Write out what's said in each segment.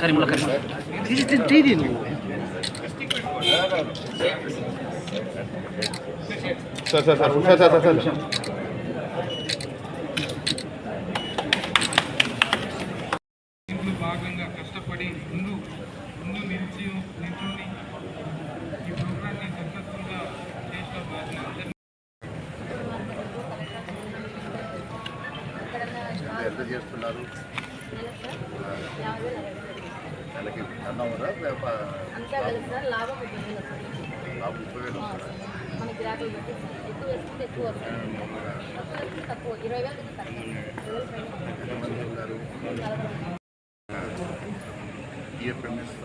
కరీంలో కరీంలో sir sir sir sir sir sir sir దీంట్లో భాగంగా కష్టపడి ముందు ముందు నిలిచి నిల్చుని ఈ ప్రోగ్రాన్ని సక్సెస్ఫుల్గా చేసిన వారిని అందరినీ ఎంత చేస్తున్నారు? నెలకి అన్నవరా లాభం? ముప్పై వేలు? మన గిరాకులు ఎక్కువ వేసుకుంటే ఎక్కువ వస్తుంది తక్కువ ఇరవై వేలు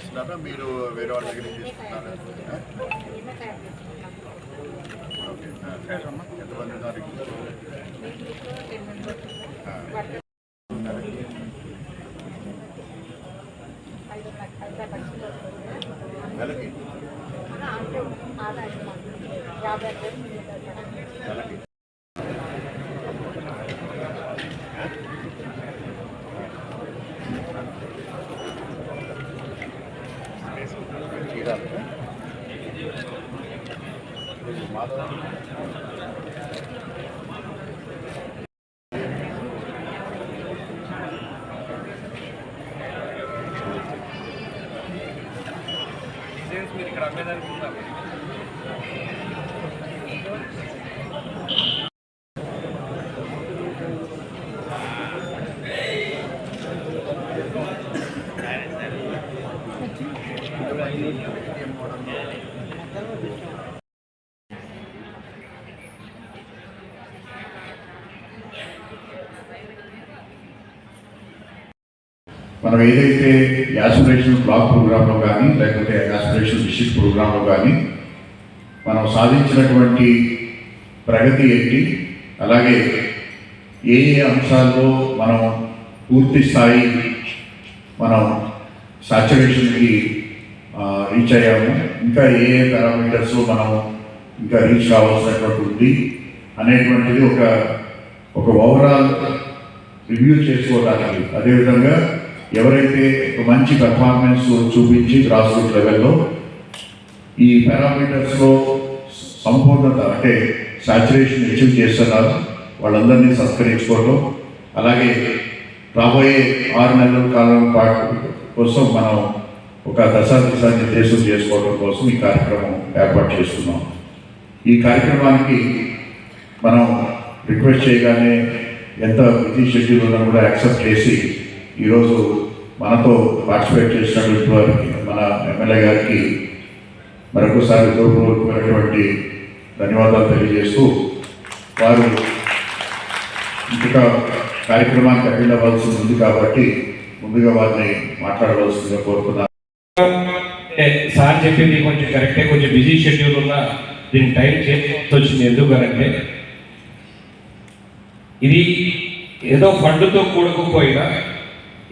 చేస్తున్నారా మీరు వేరే వాళ్ళ దగ్గర చేస్తున్నారా. ఎంతమంది ఉన్నారు ఇక్కడ? వీటిలో మాధవ మనం ఏదైతే యాస్పిరేషన్ బ్లాక్ ప్రోగ్రాంలో కానీ లేకపోతే యాస్పిరేషన్ డిస్ట్రిక్ట్ ప్రోగ్రాంలో కానీ మనం సాధించినటువంటి ప్రగతి ఏంటి? అలాగే ఏ ఏ అంశాల్లో మనం పూర్తి స్థాయి మనం సాచురేషన్కి రీచ్ అయ్యాము? ఇంకా ఏ ఏ పారామీటర్స్లో మనం ఇంకా రీచ్ కావాల్సినటువంటి ఉంది? అనేటువంటిది ఒక ఒక ఓవరాల్ రివ్యూ చేసుకోవడానికి. అదేవిధంగా ఎవరైతే ఒక మంచి పెర్ఫార్మెన్స్ చూపించి గ్రాస్ రూట్ లెవెల్లో ఈ పారామీటర్స్లో సంపూర్ణత అంటే సాచురేషన్ అచీవ్ చేస్తున్నారు. వాళ్ళందరినీ సత్కరించుకోవటం. అలాగే రాబోయే ఆరు నెలల కాలం పాటు కోసం మనం ఒక దశా దిశా నిర్దేశం చేసుకోవడం కోసం ఈ కార్యక్రమం ఏర్పాటు చేస్తున్నాం. ఈ కార్యక్రమానికి మనం రిక్వెస్ట్ చేయగానే ఎంత బిజీ షెడ్యూల్ ఉన్నా కూడా యాక్సెప్ట్ చేసి ఈరోజు మనతో పార్టిసిపేట్ చేసినటువంటి వారికి మన ఎమ్మెల్యే గారికి మరొకసారి హృదయపూర్వకమైనటువంటి ధన్యవాదాలు తెలియజేస్తూ వారు ఇంకా కార్యక్రమానికి అటెండ్ అవ్వాల్సి ఉంది కాబట్టి ముందుగా వారిని మాట్లాడవలసిందిగా కోరుతున్నాను. సార్ చెప్పింది కొంచెం కరెక్టే కొంచెం బిజీ షెడ్యూల్ ఉన్న దీనికి టైం చేసి వచ్చింది ఎందుకు అంటే ఇది ఏదో ఫండ్తో కూడకపోయినా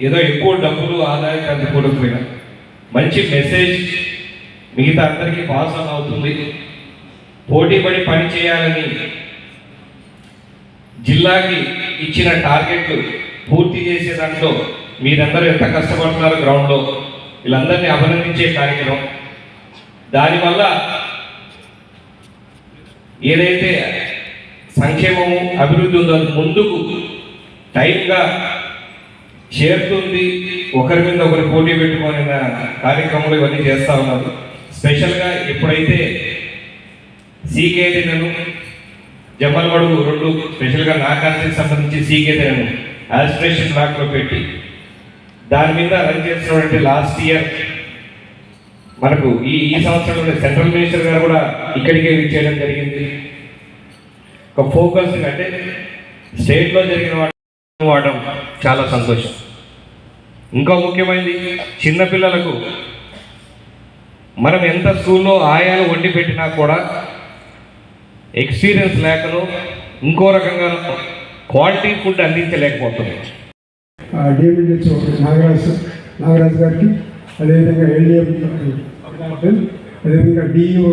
ఏదో ఎక్కువ డబ్బులు ఆదాయం అంత మంచి మెసేజ్ మిగతా అందరికీ పాస్ ఆన్ అవుతుంది. పోటీపడి పని చేయాలని జిల్లాకి ఇచ్చిన టార్గెట్లు పూర్తి చేసే దాంట్లో మీరందరూ ఎంత కష్టపడుతున్నారు గ్రౌండ్లో వీళ్ళందరినీ అభినందించే కార్యక్రమం. దానివల్ల ఏదైతే సంక్షేమము అభివృద్ధి ఉందో ముందుకు టైంగా చేరుతుంది. ఒకరి మీద ఒకరు పోటీ పెట్టుకొని కార్యక్రమాలు ఇవన్నీ చేస్తా ఉన్నారు. స్పెషల్గా ఎప్పుడైతే సీకేటీలను జమ్మలమడుగు రెండు స్పెషల్గా నా కాన్సెప్ట్ సంబంధించి సీకే నేను ఆస్పిరేషన్ బ్లాక్లో పెట్టి. దాని మీద రన్ చేస్తున్నటువంటి లాస్ట్ ఇయర్ మనకు ఈ ఈ సంవత్సరంలో సెంట్రల్ మినిస్టర్ గారు కూడా ఇక్కడికే చేయడం జరిగింది. ఒక ఫోకస్ అంటే స్టేట్లో జరిగిన వాడడం చాలా సంతోషం. ఇంకా ముఖ్యమైనది చిన్నపిల్లలకు మనం ఎంత స్కూల్లో ఆయాలు వండి పెట్టినా కూడా ఎక్స్పీరియన్స్ లేకను ఇంకో రకంగా క్వాలిటీ ఫుడ్ అందించలేకపోతుంది డిఎండిహెచ్ నాగరాజు నాగరాజు గారికి అదేవిధంగా ఎల్డిఎం అదేవిధంగా డిఈఓ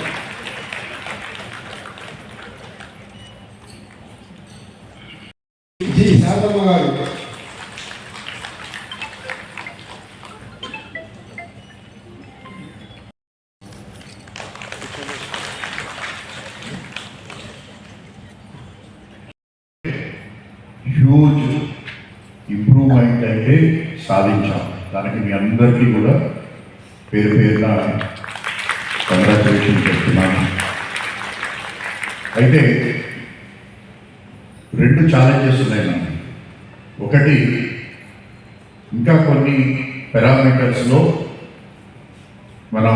హ్యూజ్ ఇంప్రూవ్మెంట్ అయితే సాధించాం. దానికి మీ అందరికీ కూడా పేరు పేరున కంగ్రాచులేషన్ చెప్తున్నాను. అయితే రెండు ఛాలెంజెస్ ఉన్నాయి మనకి ఒకటి ఇంకా కొన్ని పారామీటర్స్లో మనం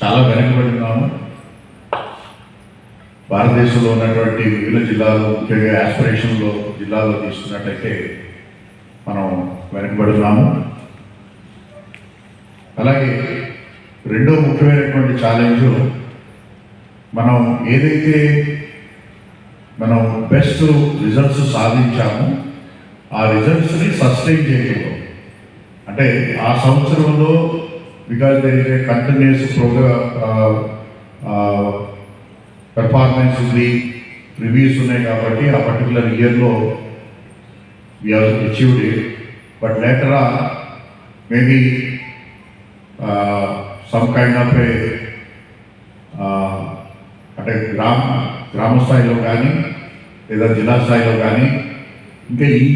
చాలా వెనకబడి ఉన్నాము. భారతదేశంలో ఉన్నటువంటి వివిధ జిల్లాలు ముఖ్యంగా యాస్పిరేషన్లో జిల్లాలో తీసుకున్నట్టయితే మనం వెనకబడుతున్నాము. అలాగే రెండో ముఖ్యమైనటువంటి ఛాలెంజ్ మనం ఏదైతే మనం బెస్ట్ రిజల్ట్స్ సాధించామో ఆ రిజల్ట్స్ని సస్టైన్ చేయగలం అంటే ఆ సంవత్సరంలో because there is a continuous programme performance ఉంది రివ్యూస్ ఉన్నాయి కాబట్టి ఆ పర్టికులర్ ఇయర్లో we achieved but later on maybe some kind of a అంటే గ్రామ గ్రామ స్థాయిలో కానీ లేదా జిల్లా స్థాయిలో కానీ ఇంకా ఈ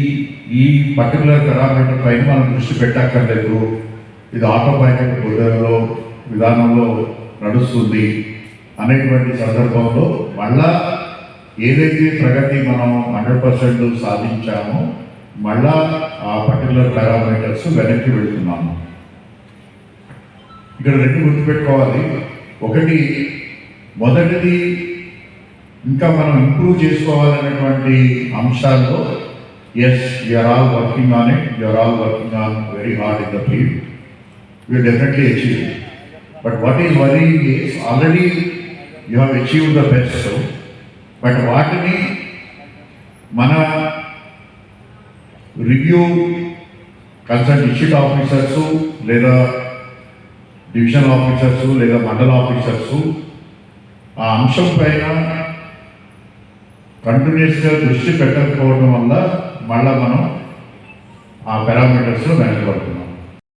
ఈ పర్టికులర్ పెరామీటర్ పైన మనం దృష్టి పెట్టక్కర్లేదు. ఇది ఆటోపైలట్ బుద్ధంలో విధానంలో నడుస్తుంది. అనేటువంటి సందర్భంలో మళ్ళా ఏదైతే ప్రగతి మనం హండ్రెడ్ పర్సెంట్ సాధించామో మళ్ళా ఆ పర్టికులర్ పారామీటర్స్ వెనక్కి వెళ్తున్నాము. ఇక్కడ రెండు గుర్తుపెట్టుకోవాలి. ఒకటి మొదటిది ఇంకా మనం ఇంప్రూవ్ చేసుకోవాలనేటువంటి అంశాల్లో yes you're all working on it you're all working on very hard in the field will definitely achieve but what is worry is already you have achieve the best but వాటిని మన review consult district officers లేదా divisional officers లేదా మండల officers ఆ అంశం పైన కంటిన్యూస్గా దృష్టి పెట్టకపోవడం వల్ల మళ్ళా మనం ఆ పారామీటర్స్లో వెనకబడుతున్నాం.